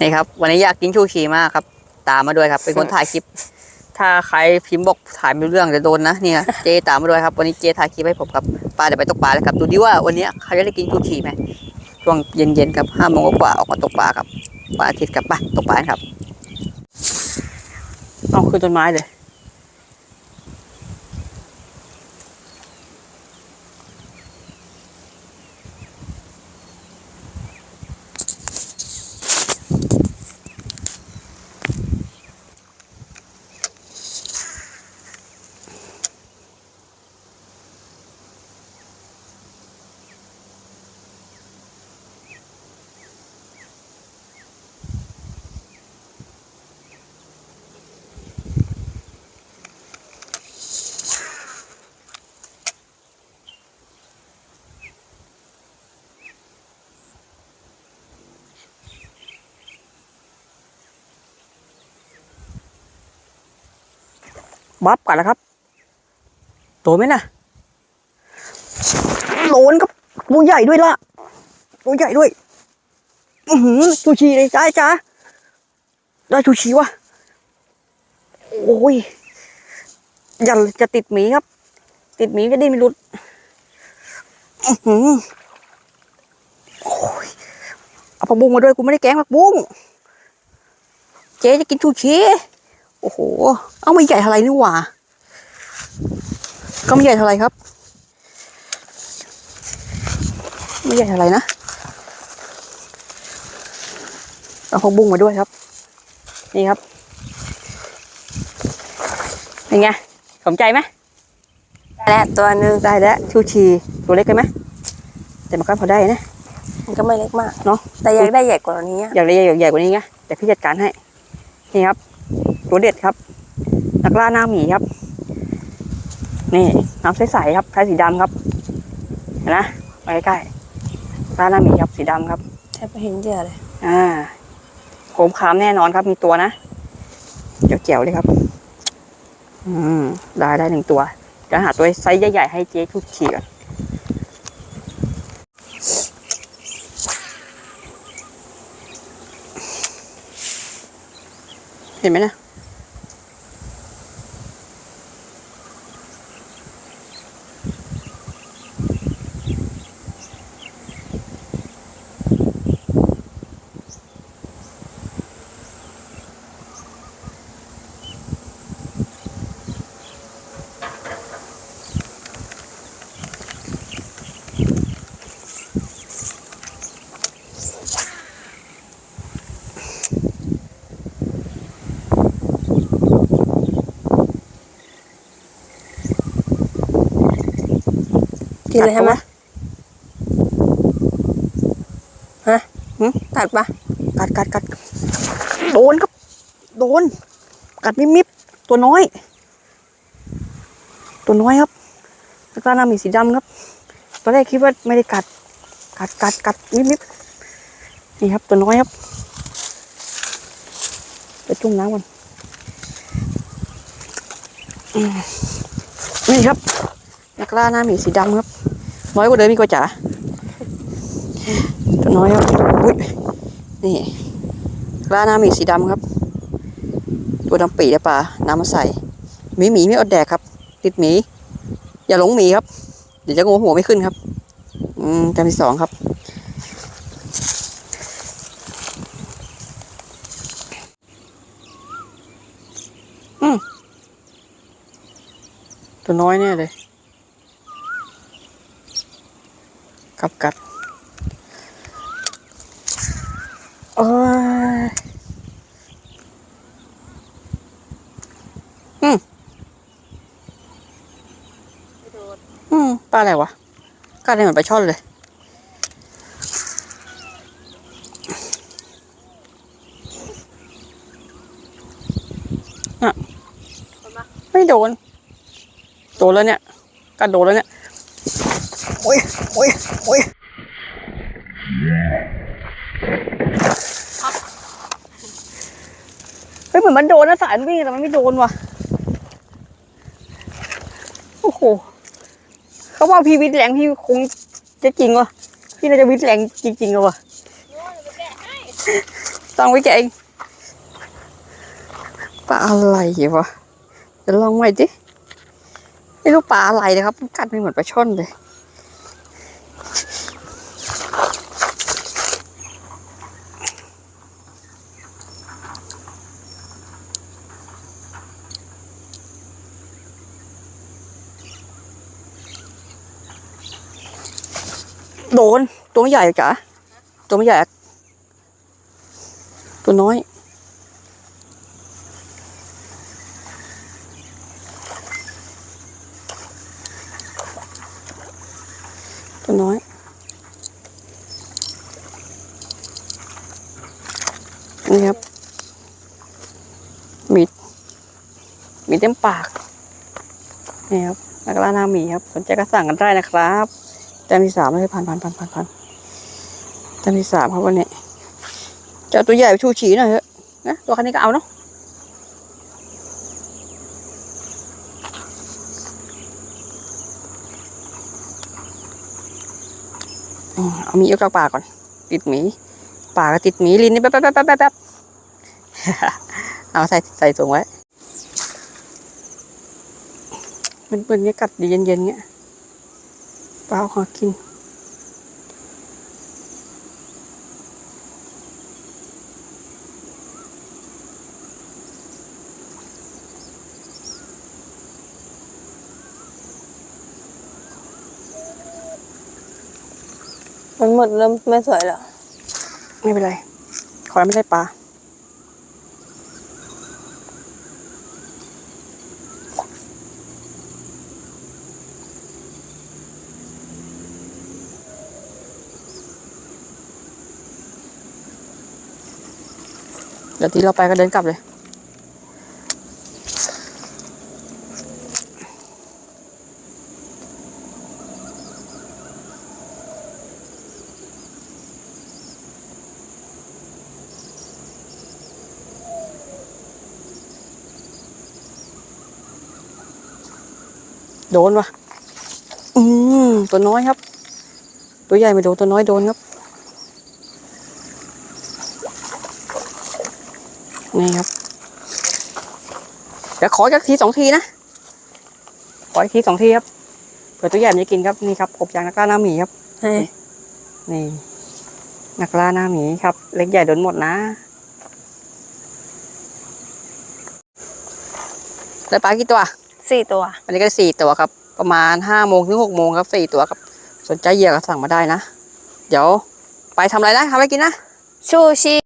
นี่ครับ วันนี้อยากกินชูชีมากครับ ตามมาด้วยครับ เป็นคนถ่ายคลิป ถ้าใครพิมพ์บอกถ่ายไม่รู้เรื่องจะโดนนะเนี่ยเจตามมาด้วยครับ วันนี้เจถ่ายคลิปให้ผมครับปลาเดี๋ยวไปตกปลาแล้วครับ ดูดิว่าวันนี้เขาจะได้กินชูชีไหมช่วงเย็นๆครับห้าโมงกว่าๆออกมาตกปลาครับปลาอาทิตย์กับไปตกปลาครับเอาขึ้นต้นไม้เลย บับกันแล้วครับ โตไหมนะโลนครับตัวใหญ่ด้วยล่ะตัวใหญ่ด้วย อือหือชูชีเลยจ้าจ้าได้ชูชีวะโอ้ยอย่าจะติดหมีครับ ติดหมีก็ได้ไม่หลุดอือหือโอ้ยเอาผักบุ้งมาด้วยกูไม่ได้แกงผักบุ้งเจ๊จะกินชูชี อ้โห เอาไม่ใหญ่เท่าไหรนี่หว่า ก็ไม่ใหญ่เท่าไหรครับ ไม่ใหญ่เท่าไหรนะ เอาของบุ้งมาด้วยครับ นี่ครับ เป็นไง สนใจไหมได้แล้วตัวหนึ่งได้แล้วชูชีตัวเล็กกันไหม แต่มันก็พอได้นะ มันก็ไม่เล็กมาก เนอะแต่อยากได้ใหญ่กว่านี้อะอยากได้ใหญ่ใหญ่กว่านี้ไงแต่พี่จัดการให้ นี่ครับ ตัวเด็ดครับ นักล่าหน้าหมีครับ นี่น้ำใสๆครับใช้สีดำครับ เห็นนะไปใกล้ๆล่าหน้าหมีครับสีดำครับแทบไม่เห็นเหยื่อเลย อ่าโขมขามแน่นอนครับ มีตัวนะเจ๋วๆเลยครับ อืมได้ได้หนึ่งตัวจะหาตัวไซส์ใหญ่ๆให้เจ๊ทุกขี่ก่อนเห็นไหมนะ กินเลยใช่ไหมฮะหึตัดปะกัดกัดกัดโดนครับ โดน กัดมิบมิบตัวน้อย ตัวน้อยครับแล้วก็หน้ามีสีดำครับ ตอนแรกคิดว่าไม่ได้กัด กัดกัดกัดมิบมิบนี่ครับตัวน้อยครับ ไปจุ่มน้ำก่อนอืมนี่ครับนักล่าหน้าหมีสีดำครับ น้อยกว่าเดิมมีกว่าจ๋าตัวน้อยครับอุ้ยนี่ร้านน้ำมีสีดำครับ ตัวดำปีได้ปลาน้ำมาใส่หมีหมีไม่อดแดกครับ ติดหมี อย่าหลงหมีครับ เดี๋ยวจะงงหัวไม่ขึ้นครับ อืมจำที่สองครับอืมตัวน้อยแน่เลยกัดกัด โอ้ย อืมอืมปลาอะไรวะกัดอะไรเหมือนปลาช่อนเลยอะไม่โดน โดนแล้วเนี่ยกัดโดนแล้วเนี่ย โอ้ย โอ้ย โอ้ยเฮ้ยเหมือนมันโดนนะสารวิ่งแต่มันไม่โดนว่ะ โอ้โห เขาว่าพี่วิทย์แรงพี่คงจะจริงวะพี่น่าจะวิทย์แรงจริงๆอวะต้องไปแกเองปลาอะไรวะเดี๋ยวลองใหม่ดิไม่รู้ปลาอะไรนะครับมันกัดไม่เหมือนปลาช่อนเลย โดน ตัวไม่ใหญ่จ๋าตัวไม่ใหญ่ ตัวน้อยตัวน้อย นี่ครับ มีด มีเต็มปาก นี่ครับนักล่าหน้าหมีครับ สนใจก็สั่งกันได้นะครับ จานที่สามเลยพันพันพันพันพันจานที่สามครับวันนี้จะเอาตัวใหญ่ไปชูฉีหน่อยเถอะนะตัวคันนี้ก็เอาเนาะเอาหมีเออกจากปากก่อน ติดหมีปากก็ติดหมีลิ้นนี่แป๊บแป๊บแป๊บแป๊บแป๊บเอาใส่ใส่ถุงไว้มันเป็นเงี้ยกัดดีเย็นๆเงี้ย ปลาเอาของกินมันหมดเริ่มไม่สวยแล้ว ไม่เป็นไร ขอให้ไม่ได้ปลา ดี๋ยวทีเราไปก็เดินกลับเลยโดนวะอืมตัวน้อยครับ ตัวใหญ่ไม่โดนตัวน้อยโดนครับ นี่ครับ เดี๋ยวขอจากทีสองทีนะ ขออีกทีสองทีครับ เผื่อตัวใหญ่มันจะกินครับ นี่ครับกบยางนักล่าหน้าหมีครับให้นี่ นักล่าหน้าหมีครับ เล็กใหญ่โดนหมดนะ ได้ปลากี่ตัว สี่ตัว วันนี้ก็สี่ตัวครับ ประมาณห้าโมงถึงหกโมงครับสี่ตัวครับ สนใจเหยื่อก็สั่งมาได้นะ เดี๋ยวไปทำอะไรนะทำอะไรกินนะ ชูชี